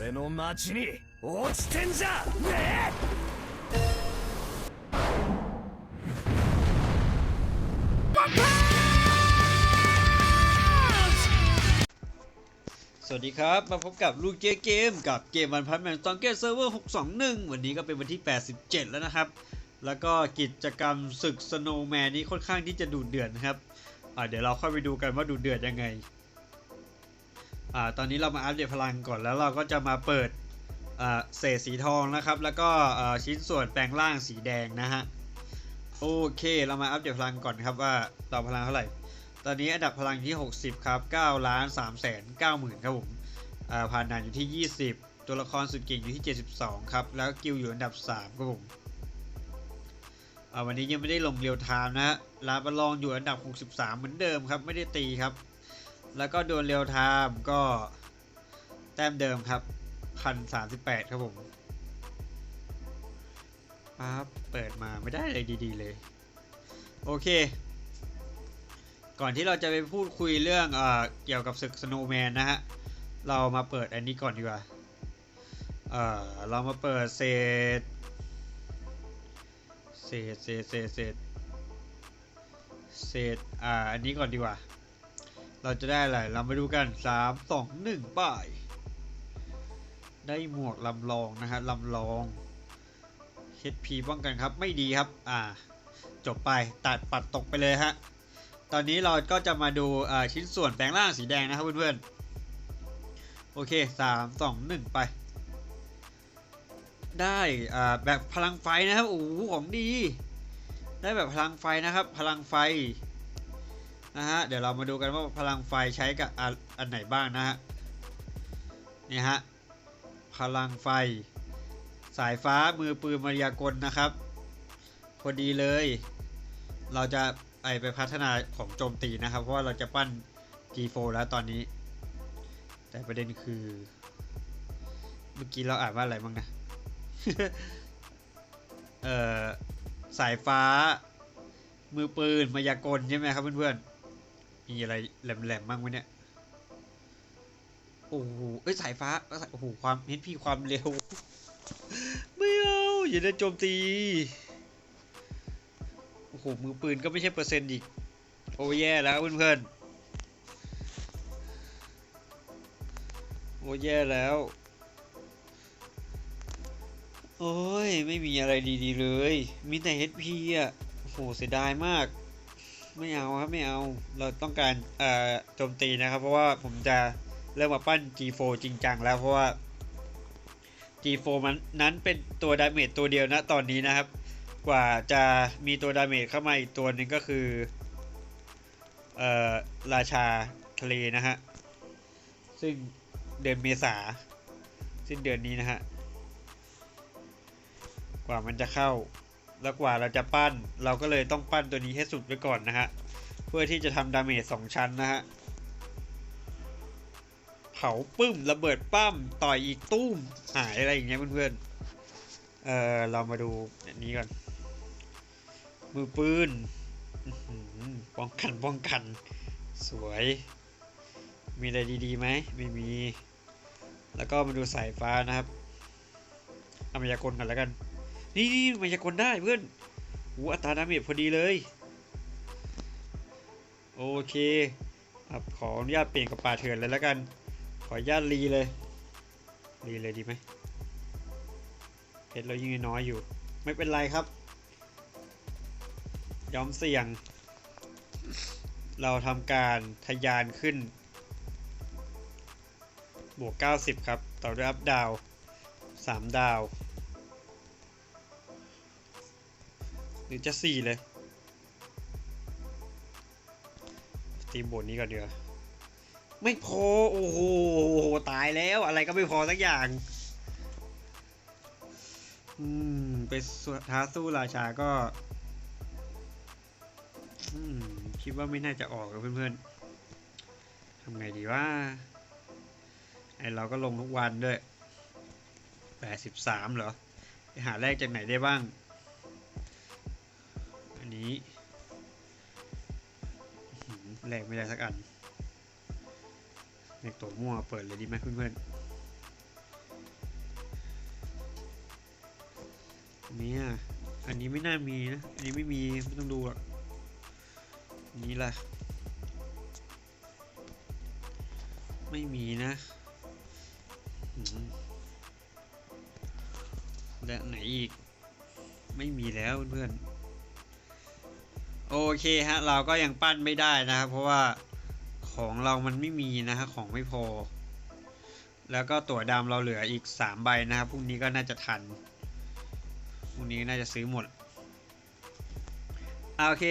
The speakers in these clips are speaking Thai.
俺の町に落ちてんじゃね สวัสดีครับ มาพบกับลูกเจเกมกับเกมวันพันแมนสตองเกตเซิร์ฟเวอร์ 621 วันนี้ก็เป็นวันที่ 87 แล้วนะครับ แล้วก็กิจกรรมศึกสโนว์แมนนี้ค่อนข้างที่จะดูดเดือดนะครับอ่าเดี๋ยวเราค่อยไปดูกันว่าดูดเดือดยังไง อ่าตอนนี้เรามาอัปเดตพลังก่อนแล้วเราก็จะมาเปิดอ่าเศษสีทองนะครับ แล้วก็อ่าชิ้นส่วนแปลงร่างสีแดงนะฮะโอเคเรามาอัปเดตพลังก่อนครับว่าเราพลังเท่าไหร่ ตอนนี้อันดับพลังที่ 60 ครับ9ล้าน3แสน9หมื่นครับผมอ่าผ่านด่านอยู่ที่ 20 ตัวละครสุดเก่งอยู่ที่ 72 ครับ แล้วกิลอยู่อันดับ 3 ครับผมวันนี้ยังไม่ได้ลงเรียวไทม์นะฮะลาบาลองอยู่อันดับ 63 เหมือนเดิมครับ ไม่ได้ตีครับ แล้วก็โดนเรียวไทม์ก็แต้มเดิมครับ1,038ครับผมปั๊บเปิดมาไม่ได้อะไรดีๆเลย โอเค ก่อนที่เราจะไปพูดคุยเรื่องเออเกี่ยวกับศึกสโนว์แมนนะฮะ เรามาเปิดอันนี้ก่อนดีกว่า เออเรามาเปิดเศษ เศษเศษเศษเศษเศษอ่า อันนี้ก่อนดีกว่า เราจะได้อะไร เรามาดูกัน3 2 1ป้าย ได้หมวกลำลองนะฮะลำลอง HP ป้องกันครับไม่ดีครับ อ่า จบไปตัดปัดตกไปเลยฮะ ตอนนี้เราก็จะมาดูอ่าชิ้นส่วนแปลงร่างสีแดงนะครับเพื่อนๆ โอเคสามสองหนึ่งไป ได้อ่าแบบพลังไฟนะครับ โอ้โหของดี ได้แบบพลังไฟนะครับ พลังไฟ นะฮะ เดี๋ยวเรามาดูกันว่าพลังไฟใช้กับอันอันไหนบ้างนะฮะ นี่ฮะ พลังไฟ สายฟ้ามือปืนมารยากลนะครับ พอดีเลย เราจะไอไปพัฒนาของโจมตีนะครับ เพราะว่าเราจะปั้น G4 แล้วตอนนี้ แต่ประเด็นคือ เมื่อกี้เราอ่านว่าอะไรบ้างนะ เอ่อ สายฟ้ามือปืนมายากลใช่ไหมครับเพื่อนๆ มีอะไรแหลมๆบ้างไหมเนี่ย โอ้โห เอ้ยสายฟ้า โอ้โห ความเห็นพี่ความเร็ว ไม่เอาอย่าได้โจมตี โอ้โห มือปืนก็ไม่ใช่เปอร์เซ็นต์อีก โอ้แย่แล้วเพื่อนๆ โอ้แย่แล้ว โอ้ย ไม่มีอะไรดีๆเลย มีแต่ HP อะ โอ้โห เสียดายมาก ไม่เอาครับไม่เอา เราต้องการเอ่อโจมตีนะครับ เพราะว่าผมจะเริ่มมาปั้น G4 จริงจังแล้วเพราะว่า G4 มันนั้นเป็นตัวดาเมจตัวเดียวนะตอนนี้นะครับ กว่าจะมีตัวดาเมจเข้ามาอีกตัวหนึ่งก็คือเอ่อราชาทะเลนะฮะ ซึ่งเดือนเมษาสิ้นเดือนนี้นะฮะ กว่ามันจะเข้า แล้วกว่าเราจะปั้น เราก็เลยต้องปั้นตัวนี้ให้สุดไว้ก่อนนะฮะ เพื่อที่จะทำดาเมจสองชั้นนะฮะ เผาปึ้มระเบิดปั้มต่อยอีกตุ้มหายอะไรอย่างเงี้ยเพื่อนๆ เออเรามาดูอันนี้ก่อน มือปืนป้องกันป้องกัน สวย มีอะไรดีๆไหมไม่มี แล้วก็มาดูสายฟ้านะครับอามายากลกันแล้วกัน นี่นี่มายากลได้เพื่อนหูอัตราดาเมจพอดีเลย โอเคครับขออนุญาตเปลี่ยนกับป่าเถื่อนเลยแล้วกัน ขออนุญาตรีเลย รีเลยดีไหมเพชรเรายังน้อยอยู่ ไม่เป็นไรครับ ยอมเสี่ยง เราทำการทะยานขึ้น บวก 90 ครับ ต่อด้วยอัพดาว 3 ดาว รือจะ4เลย ตีบทนี้ก่อนเดียวไม่พอ โอ้โหตายแล้วอะไรก็ไม่พอสักอย่าง อืม ไปท้าสู้ราชาก็ อืม คิดว่าไม่น่าจะออกกับเพื่อนๆทำไงดีว่าไอเราก็ลงทุกวันด้วยแปดสิบสามเหรอ ไปหาแรกจากไหนได้บ้าง นี้แรงไม่ได้สักอันเด็กตัวมั่วเปิดเลยดีไหมเพื่อนๆเนี่ยอันนี้ไม่น่ามีนะ อันนี้ไม่มีไม่ต้องดูอะนี้ล่ะ ไม่มีนะและไหนอีก ไม่มีแล้วเพื่อนๆ โอเคฮะ เราก็ยังปั้นไม่ได้นะครับ เพราะว่าของเรามันไม่มีนะฮะของไม่พอ แล้วก็ตั๋วดำเราเหลืออีก 3 ใบนะครับพรุ่งนี้ก็น่าจะทันพรุ่งนี้น่าจะซื้อหมดอ่าโอเค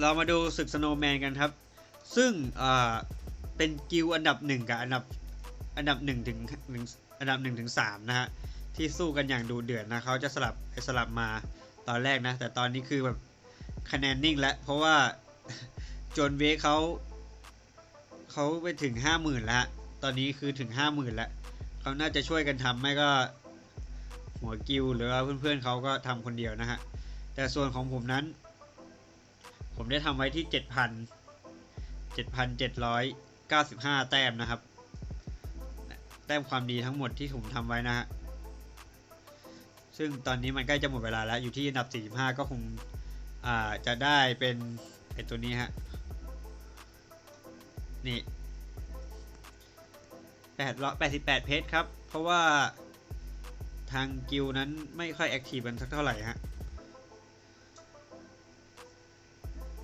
เรามาดูศึกสโนแมนกันครับ ซึ่งอ่าเป็นกิลอันดับ 1 กับอันดับอันดับ1ถึงหนึ่งอันดับ1ถึง3นะฮะที่สู้กันอย่างดูเดือดนะเขาจะสลับไปสลับมาตอนแรกนะ แต่ตอนนี้คือแบบ คะแนนนิ่งแล้ว เพราะว่าโจนเวเขาเขาไปถึง50,000แล้ว ตอนนี้คือถึง50,000แล้วเขาน่าจะช่วยกันทำไม่ก็หัวกิลหรือว่าเพื่อนๆเขาก็ทำคนเดียวนะฮะ แต่ส่วนของผมนั้น ผมได้ทำไว้ที่ 7,000 7,795 แต้มนะครับ แต้มความดีทั้งหมดที่ผมทำไว้นะฮะ ซึ่งตอนนี้มันใกล้จะหมดเวลาแล้วอยู่ที่อันดับ 45 ก็คง อ่าจะได้เป็นไอตัวนี้ฮะ นี่8 88เพชรครับ เพราะว่าทางกิลนั้นไม่ค่อยแอคทีฟกันสักเท่าไหร่ฮะ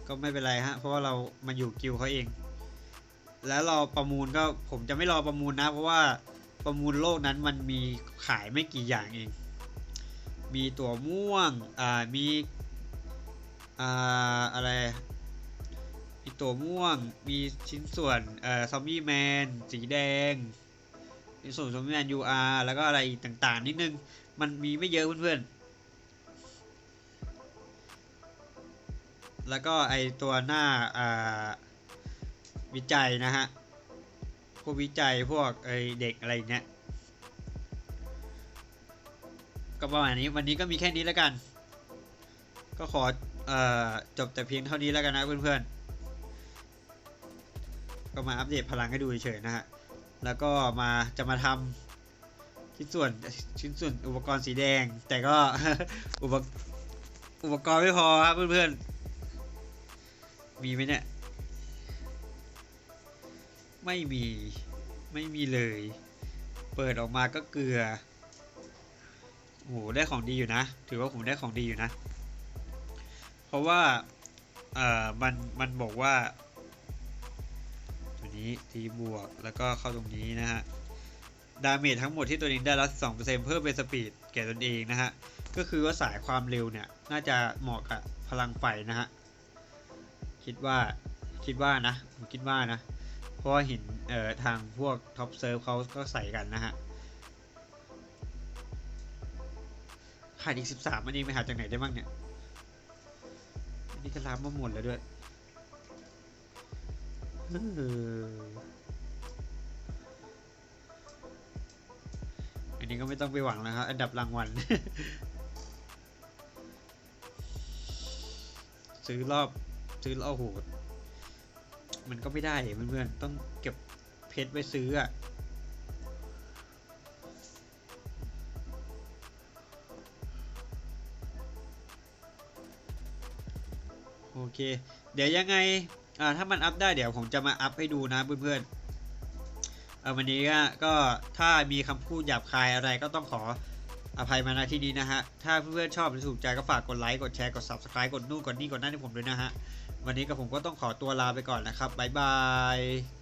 ก็ไม่เป็นไรฮะ เพราะว่าเรามาอยู่กิลเขาเอง แล้วราประมูลก็ผมจะไม่รอประมูลนะ เพราะว่าประมูลโลกนั้นมันมีขายไม่กี่อย่างเอง มีตัวม่วง อ่า มี อ่าอะไรมีตัวม่วง มีชิ้นส่วนเอ่อซอมบี้แมนสีแดงมีส่วนซอมบี้แมน UR แล้วก็อะไรอีกต่างๆ นิดนึง มันมีไม่เยอะเพื่อนๆ แล้วก็ไอตัวหน้าอ่าวิจัยนะฮะ พวกวิจัยพวกไอเด็กอะไรเงี้ยก็ประมาณนี้วันนี้ก็มีแค่นี้แล้วกัน ก็ขอ เอ่อจบแต่เพียงเท่านี้แล้วกันนะเพื่อนๆ ก็มาอัปเดตพลังให้ดูเฉยๆนะฮะ แล้วก็มาจะมาทำชิ้นส่วนชิ้นส่วนอุปกรณ์สีแดง แต่ก็อุปอุปกรณ์ไม่พอครับเพื่อนๆ มีไหมเนี่ย ไม่มีไม่มีเลย เปิดออกมาก็เกลือโอ้โหได้ของดีอยู่นะ ถือว่าผมได้ของดีอยู่นะ เพราะว่าเอ่อมันมันบอกว่า ตัวนี้ทีบวกแล้วก็เข้าตรงนี้นะฮะดาเมจทั้งหมดที่ตัวเองได้รับ2%เพิ่มเป็นสปีดแก่ตนเองนะฮะ ก็คือว่าสายความเร็วเนี่ย น่าจะเหมาะกับพลังไฟนะฮะ คิดว่าคิดว่านะผมคิดว่านะ เพราะว่าเห็นเอ่อทางพวกท็อปเซิร์ฟเขาก็ใส่กันนะฮะขาดอีก 13อันนี้ไม่หาจากไหนได้บ้างเนี่ย นนี้ก็ล้ามมาหมดแล้วด้วยอออันนี้ก็ไม่ต้องไปหวังแล้วครับ อันดับรางวัล ซื้อรอบซื้อรอบโหดมันก็ไม่ได้เพื่อนๆต้องเก็บเพชรไว้ซื้ออะ เค เดี๋ยวยังไงอ่าถ้ามันอัพได้เดี๋ยวผมจะมาอัพให้ดูนะเพื่อนๆเออวันนี้ก็ก็ถ้ามีคำพูดหยาบคายอะไรก็ต้องขออภัยมาณที่นี้นะฮะ ถ้าเพื่อนๆชอบหรือถูกใจก็ฝากกดไลค์กดแชร์กด subscribe กดนู่นกดนี่กดนั่นให้ผมด้วยนะฮะ วันนี้กับผมก็ต้องขอตัวลาไปก่อนนะครับบ๊ายบาย